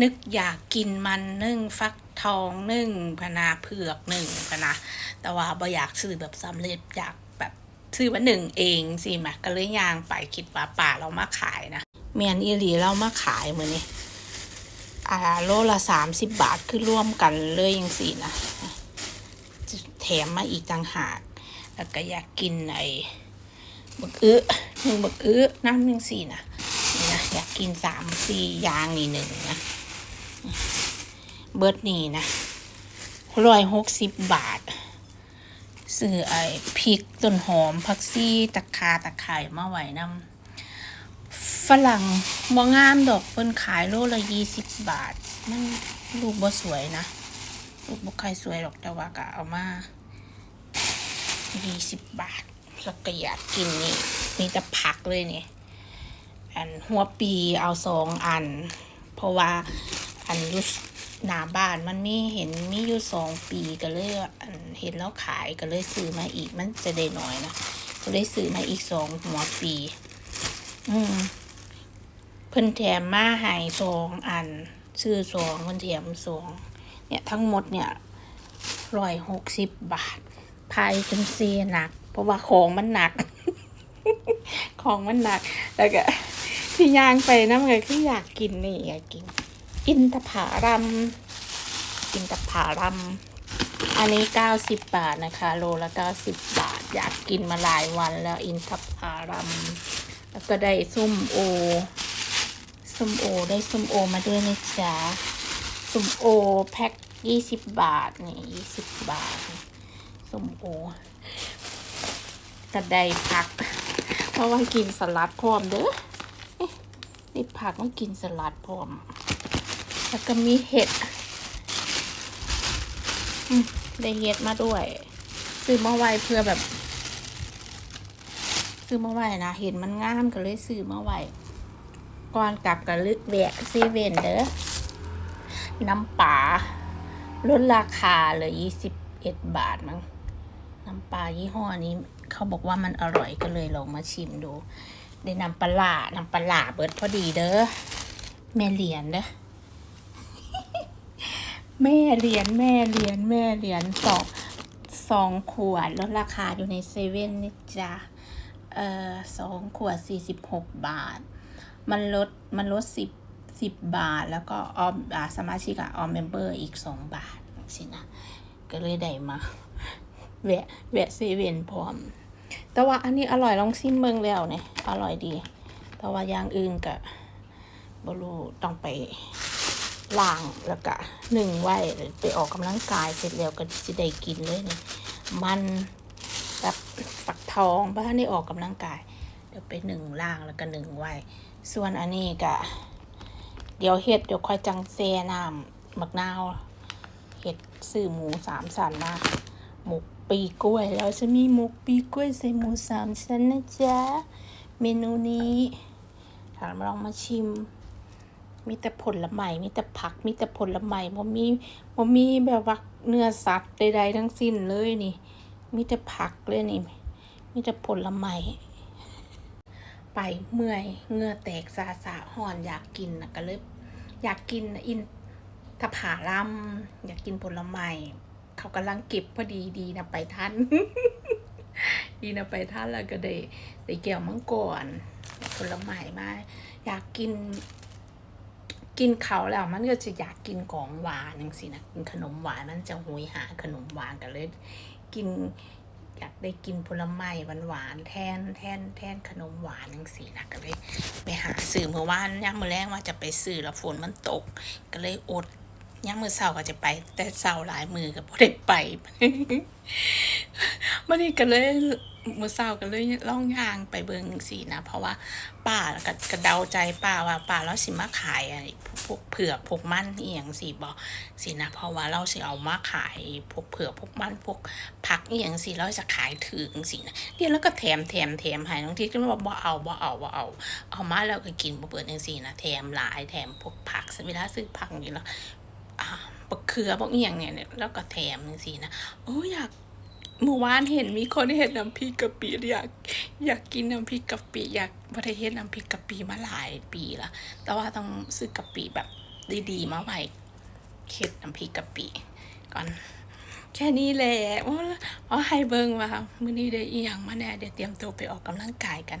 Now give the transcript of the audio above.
นึกอยากกินมันนึ่งฟักทองนึ่งพนาเผือกหนึ่งพนะแต่ว่าบ่อยากซื้อแบบสำเร็จอยากแบบซื้อมาหนึ่งเองสิมาก็เลยย่างไปคิดว่าป่าเรามาขายนะเมียนอีหลีเรามาขายมือนี้อ่าโลละสามสิบบาทคือร่วมกันเลยยังสี่นะแถมมาอีกต่างหากแล้วก็อยากกินไอ้บักอื้อหนึ่งบักอื้อน้ำหนึ่งสี่นะนี่นะอยากกินสามสี่ยางนี่หนึ่งนะ เบิร์ดนี่นะร้อยหกสิบบาทซื้อไอ้พริกต้นหอมผักซี่ตะคาตะไคร่มาไว้นำฝรั่งบ่งามดอกเพิ่นขายโลละยี่สิบบาท มันลูกบ่สวยนะ ลูกบ่ใครสวยหรอกแต่ว่าก็เอามายี่สิบบาทแล้วก็อยากกินนี่มีแต่ผักเลยนี่อันหัวปีเอาสองอัน เพราะว่าอันอยุส หน้าบ้านมันมีเห็นมีอยู่สองปีก็เลยเห็นแล้วขายก็เลยซื้อมาอีกมันจะได้น้อยนะก็เลยซื้อมาอีกสองหัวปี อืมเพิ่นแถมมาให้สองอัน ซื้อสองเพิ่นแถมสองเนี่ยทั้งหมดเนี่ยร้อยหกสิบบาทพายจนเสียหนัก เพราะว่าของมันหนัก ของมันหนัก แล้วก็ที่ย่างไปน้ำก็คืออยากกินนี่อยากกิน อินทผารัม อินทผารัมอันนี้เก้าสิบบาทนะคะ โลละเก้าสิบบาท อยากกินมาหลายวันแล้วอินทผารัมแล้วก็ได้ส้มโอ ส้มโอได้ส้มโอมาด้วยนะจ๊ะ ส้มโอแพ็คยี่สิบบาท นี่ยี่สิบบาท ส้มโอก็ได้พัก เพราะว่ากินสลัดพร้อมเด้อะนี่ผักต้องกินสลัดพร้อม แล้วก็มีเห็ด ได้เห็ดมาด้วย ซื้อมาไว้เพื่อแบบ ซื้อมาไว้นะ เห็นมันงามก็เลยซื้อมาไว้ก่อนกลับก็ลึกแวะเซเว่นเด้อ น้ำปลาลดราคาเหลือยี่สิบเอ็ดบาทมั้ง น้ำปลายี่ห้อนี้ เขาบอกว่ามันอร่อยก็เลยลองมาชิมดู ได้น้ำปลาน้ำปลาร้าเบิดพอดีเด้อแม่เหรียญเด้อ แม่เหรียญแม่เหรียญแม่เหรียญสองสองขวดลดราคาอยู่ในเซเว่นนี่จ้ะเอ่อสองขวดสี่สิบหกบาท มันลดมันลดสิบสิบบาท แล้วก็ออมอาสมาชิกอะออมเมมเบอร์อีกสองบาทสินะ ก็เลยได้มาแวะแวะเซเว่นพร้อม แต่ว่าอันนี้อร่อยลองชิมเมืองแล้วเนี่ยอร่อยดี แต่ว่าอย่างอื่นก็บรูต้องไป ล้างแล้วก็หนึ่งไว้ไปออกกำลังกายเสร็จแล้วก็จะได้กินเลยเนี่ยมันแบบฝักทองบ้านได้ออกกำลังกาย เดี๋ยวไปหนึ่งล่างแล้วก็หนึ่งไว้ ส่วนอันนี้ก็เดี๋ยวเห็ดเดี๋ยวค่อยจังเซน้ำมักนาวเห็ดซื้อหมูสามสันมาหมกปีกล้วย แล้วจะมีหมกปีกล้วยใส่หมูสามชั้นนะจ๊ะ เมนูนี้ถามลองมาชิม มีแต่ผลไม้มีแต่ผัก มีแต่ผลไม้บ่มีบ่มีแบบว่าเนื้อสัตว์ใดๆทั้งสิ้นเลยนี่ มีแต่ผักเลยนี่ มีแต่ผลไม้ไปเมื่อยเงื่อแตกสาสาห่อนอยากกินนะก็เลยอยากกินอินทผาลัมอยากกินผลไม้เขากำลังเก็บพอดีดีนะไปทันดีนะไปทันแล้วก็ได้ได้แก้วมังกรผลไม้มาอยากกิน กินเขาแล้วมันก็จะอยากกินของหวานอย่างสินะกินขนมหวานมันจะหุยหาขนมหวานกันเลย กินอยากได้กินผลไม้หวานๆแทนแทนแทนขนมหวานอย่างสีนะก็เลยไปหาซื้อเมื่อวานย่างมือแรกว่าจะไปซื้อแล้วฝนมันตก ก็เลยอด ย่างมือเสาร์ก็จะไป แต่เสาร์หลายมือก็บ่ได้ไปมันนี่ก็เลยมือเสาร์ก็เลยล่องยางไปเบิงสีนะ เพราะว่าป้าก็กระเดาใจป้าว่าป้าเราสิมาขายอะไรพวกเผือกพวกมันอีหยังสิบอกสินะ เพราะว่าเราสิเอามาขายพวกเผือกพวกมันพวกผักอีหยังสิเราจะขายถึงสินะเดี๋ยวแล้วก็แถมแถมแถมให้บางทีก็บอกบ่เอาบ่เอาบ่เอาเอามาแล้วก็กินบ่เปิดจังซี่นะแถมหลายแถมพวกผักเวลาซื้อผักนี่แล้ว บักเขือบักเอียงเนี่ยแล้วก็แถมจังซี่นะโอ้อยากเมื่อวานเห็นมีคนเห็นน้ำพริกกะปิอยาก อยากกินน้ำพริกกะปิอยากบ่ได้เห็นน้ำพริกกะปิมาหลายปีละแต่ว่าต้องซื้อกะปิแบบดีๆมาไว้เค็ดน้ำพริกกะปิก่อน แค่นี้แหละโอ้เอาให้เบิ่งว่ามื้อนี้ได้อีหยังมาแน่เดี๋ยวเตรียมตัวไปออกกำลังกายกัน